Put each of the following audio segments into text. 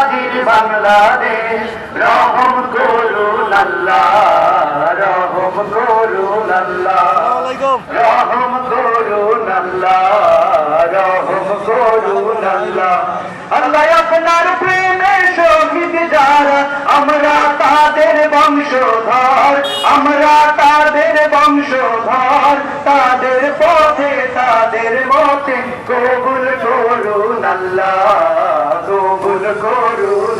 গাজীর বাংলাদেশ রহম করুন আল্লাহ রহম করুন আল্লাহ রহম করুন আল্লাহ রহম করুন আল্লাহ আল্লাহ আপনার প্রেমে শহীদ যারা আমরা তাদের বংশধর আমরা তাদের বংশধর। তাদের পথে তাদের মতে কবুল করুন আল্লাহ কবুল করুন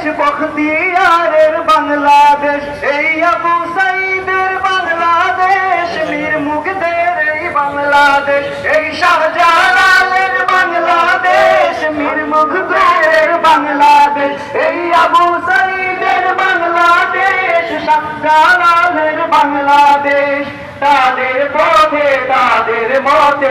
বাংলাদেশ বখতিয়ারের বাংলাদেশ, এই আবু সাইদের বাংলাদেশ মীর মুগদের এই বাংলাদেশ, এই শাহজালালের বাংলাদেশ মীর মুগদের বাংলাদেশ, এই আবু সাইদের বাংলাদেশ, শাহজালালের বাংলাদেশ। তাদের পথে, তাদের মতে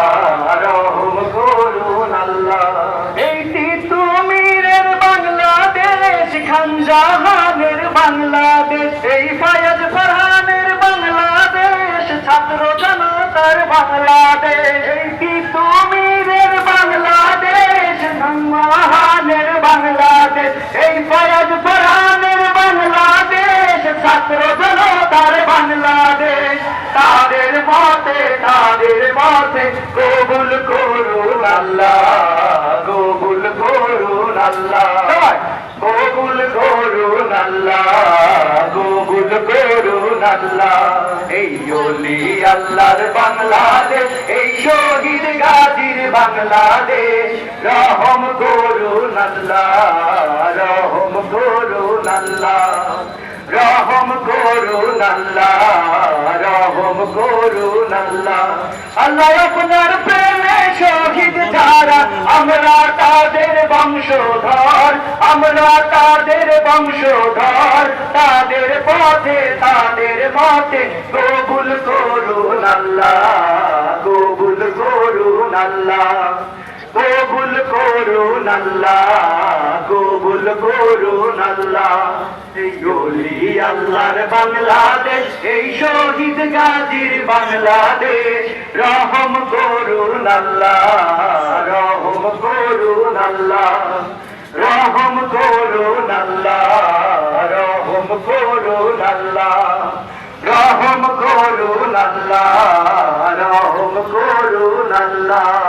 খানজাহানের বাংলাদেশ এই ফায়াজ ফরহানের বাংলাদেশ ছাত্র জনতার বাংলাদেশ। এইটি তুমিরের বাংলাদেশ খানজাহানের বাংলাদেশ? এই ফায়াজ ফরহানের বাংলাদেশ ছাত্র জনতার বাংলাদেশ। তাদের মতে তাদের মতে কবুল করুন আল্লাহ কবুল করুন আল্লাহ। কবুল কবুল এই ওলি আল্লাহর বাংলাদেশ, এই শহীদ গাজীর বাংলাদেশ। রহম করুন আল্লাহ, রহম করুন আল্লাহ। আল্লাহ আপনার প্রেমে বংশধর আমরা তাদের বংশধর তাদের পথে তাদের মতে কবুল করুন আল্লাহ কবুল করুন আল্লাহ। কবুল করুন আল্লাহ কবুল করুন আল্লাহ আল্লাহর বাংলাদেশ, এই শহীদ গাজীর বাংলাদেশ। রহম করুন আল্লাহ রহম করুন আল্লাহ রহম করুন আল্লাহ রহম করুন আল্লাহ রহম করুন আল্লাহ রহম করুন আল্লাহ